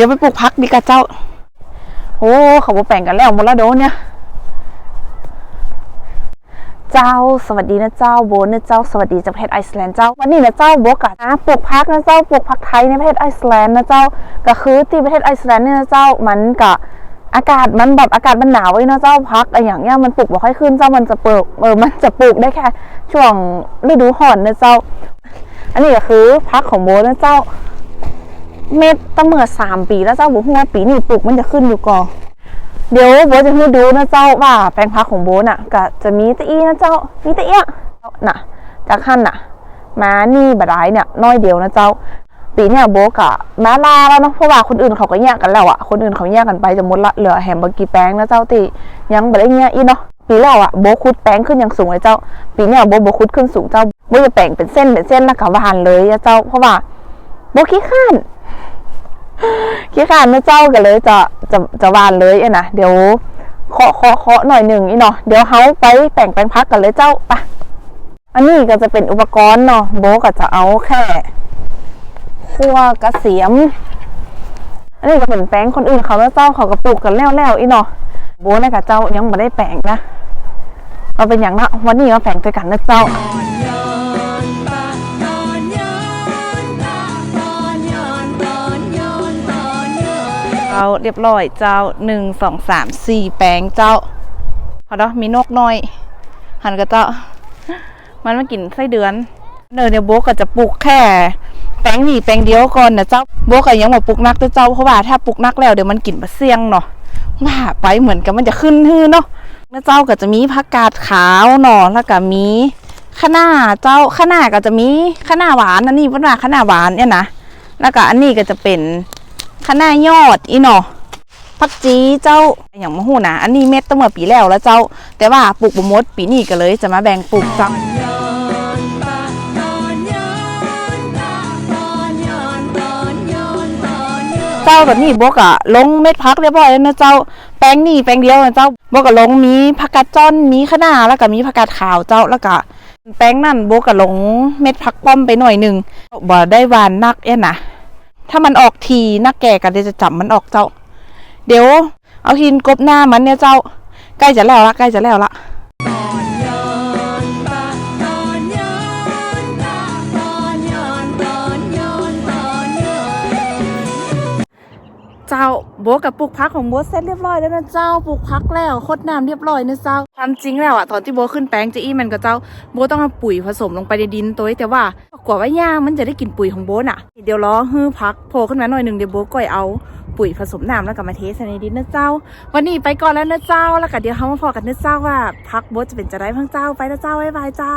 ดี๋ยวไปปลูกพักดีกว่าเจ้า โอ้เขาบ่แป่งกันแล้วหมดแล้วโดนเนี่ย เจ้าสวัสดีนะเจ้าโบนนะเจ้าสวัสดีจากประเทศไอซ์แลนด์เจ้า วันนี้นะเจ้าโบกะนะปลูกพักนะเจ้าปลูกพักไทยในประเทศไอซ์แลนด์นะเจ้าก็คือที่ประเทศไอซ์แลนด์เนี่ยนะเจ้ามันกะอากาศมันแบบอากาศมันหนาวไว้นะเจ้าพักอะไรอย่างเงี้ยมันปลูกบ่ค่อยขึ้นเจ้ามันจะปลูกเออมันจะปลูกได้แค่ช่วงฤดูร้อนนะเจ้า อันนี้ก็คือพักของโบนะเจ้า เม็ดตั้งเมื่อสามปีแล้วเจ้าบุหัวาปีนี้ปลูกมันจะขึ้นอยู่ก่อนเดี๋ยวโบจะให้ดูนะเจ้าว่าแปลงพักของโบน่ะก็จะมีตะอีนะเจ้ามีตะเอียน่ะจากขั้นน่ะมานี่บดายเนี่ยน้อยเดียวนะเจ้า ปีเนี่ยโบกะมาลาแล้วเนาะเพราะว่าคนอื่นเขาก็แยกกันแล้วอะคนอื่นเขาแยกกันไปจะหมดละเหลือแฮมบอร์กีแป้งนะเจ้าตียังบ่ได้เงี้ยอีเนาะปีแล้วอะโบคุดแป้งขึ้นอย่างสูงเลยเจ้า ปีเนี่ยโบโบคุดขึ้นสูงเจ้าโบจะแป้งเป็นเส้นเป็นเส้นแล้วก็หวานเลยอะเจ้า เพราะว่าโบขี้ข้าน ขี้ขานนะเจ้ากันเลยจะจะจะวานเลยอะนะเดี๋ยวเคาะเคาะเคาะหน่อยหนึ่งอีเนาะเดี๋ยวเฮาไปแป่งแปลงพักกันเลยเจ้าไปะอันนี้ก็จะเป็นอุปกรณ์เนาะโบก็จะเอาแค่ขั้วกระเสียม อันนี้ก็เป็นแป้งคนอื่นเขาแล้วเจ้าเขาก็ปลูกกันแล้วแล้วอีเนาะโบนะกับเจ้ายังไม่ได้แปลงนะเอาเป็นอย่างนะวันนี้มาแปลงด้วยกันนะเจ้าาเรียบร้อยเจ้าหนึ่งสองสามสี่แปลงเจ้าพอเนาะมีนกน้อย หันก็เจ้า มันมากินไส้เดือนเนอเนี่ยโบกก็จะปลูกแค่แปลงหนีแปลงเดียวก่อนนะเจ้าโบก็ยังมาปลูกนักเด้อเจ้าเพราะว่าถ้าปลูกนักแล้วเดี๋ยวมันกินปลาเสี่ยงเนาะว่าไปเหมือนกับมันจะขึ้นฮือเนาะเจ้าก็จะมีผักกาดขาวเนาะแล้วก็มีข้าวหน้าเจ้าข้าวหน้าก็จะมีข้าวหน้าหวานอันนี้เป็นว่าข้าวหน้าหวานเนี่ยนะแล้วก็อันนี้ก็จะเป็น คณะยอดอีหนอพักจีเจ้าอย่างมะฮู้นะอันนี้เม็ดตั้งเมื่อปีแล้วแล้วเจ้า แต่ว่าปลูกบมดปีนี้ก็เลยจะมาแบ่งปลูกเจ้าเจ้าตอนนี้บกอะลงเม็ดพักเรียบร้อยแล้วนะเจ้าแปลงนี่แปลงเดียวนะเจ้าบกอะลงมีผักกาดจ้อนมีคะน้าแล้วก็มีผักกาดขาวเจ้าแล้วก็แป้งนั่นบกอะลงเม็ดพักป้อมไปหน่อยหนึ่งบ่ได้หวานนักเอ้นะ ถ้ามันออกทีนักแก่กันเดี๋ยวจะจับมันออกเจ้า เดี๋ยว เอาหินกบหน้ามันเนี่ยเจ้า ใกล้จะแล้วละใกล้จะแล้วละ เจ้าโบกับปลูกพักของโบเสร็จเรียบร้อยแล้วนะเจ้าปลูกพักแล้วคดน้ำเรียบร้อยนะเจ้าความจริงแล้วอะตอนที่โบขึ้นแปลงเจะอี้มันก็เจ้าโบต้องเอาปุ๋ยผสมลงไปในดินตัวแต่ว่า กว่าว่าหญ้ามันจะได้กลิ่นปุ๋ยของโบทอะเดี๋ยวรอฮื้อพักโผล่ขึ้นมาหน่อยหนึ่งเดี๋ยวโบก่อยเอาปุ๋ยผสมน้ำแล้วก็มาเทใส่ในดินนะเจ้า วันนี้ไปก่อนแล้วนะเจ้า แล้วก็เดี๋ยวเขามาพอกันนะเจ้าว่าพักโบจะเป็นจะได้พังเจ้าไปนะเจ้าบ๊ายบายเจ้า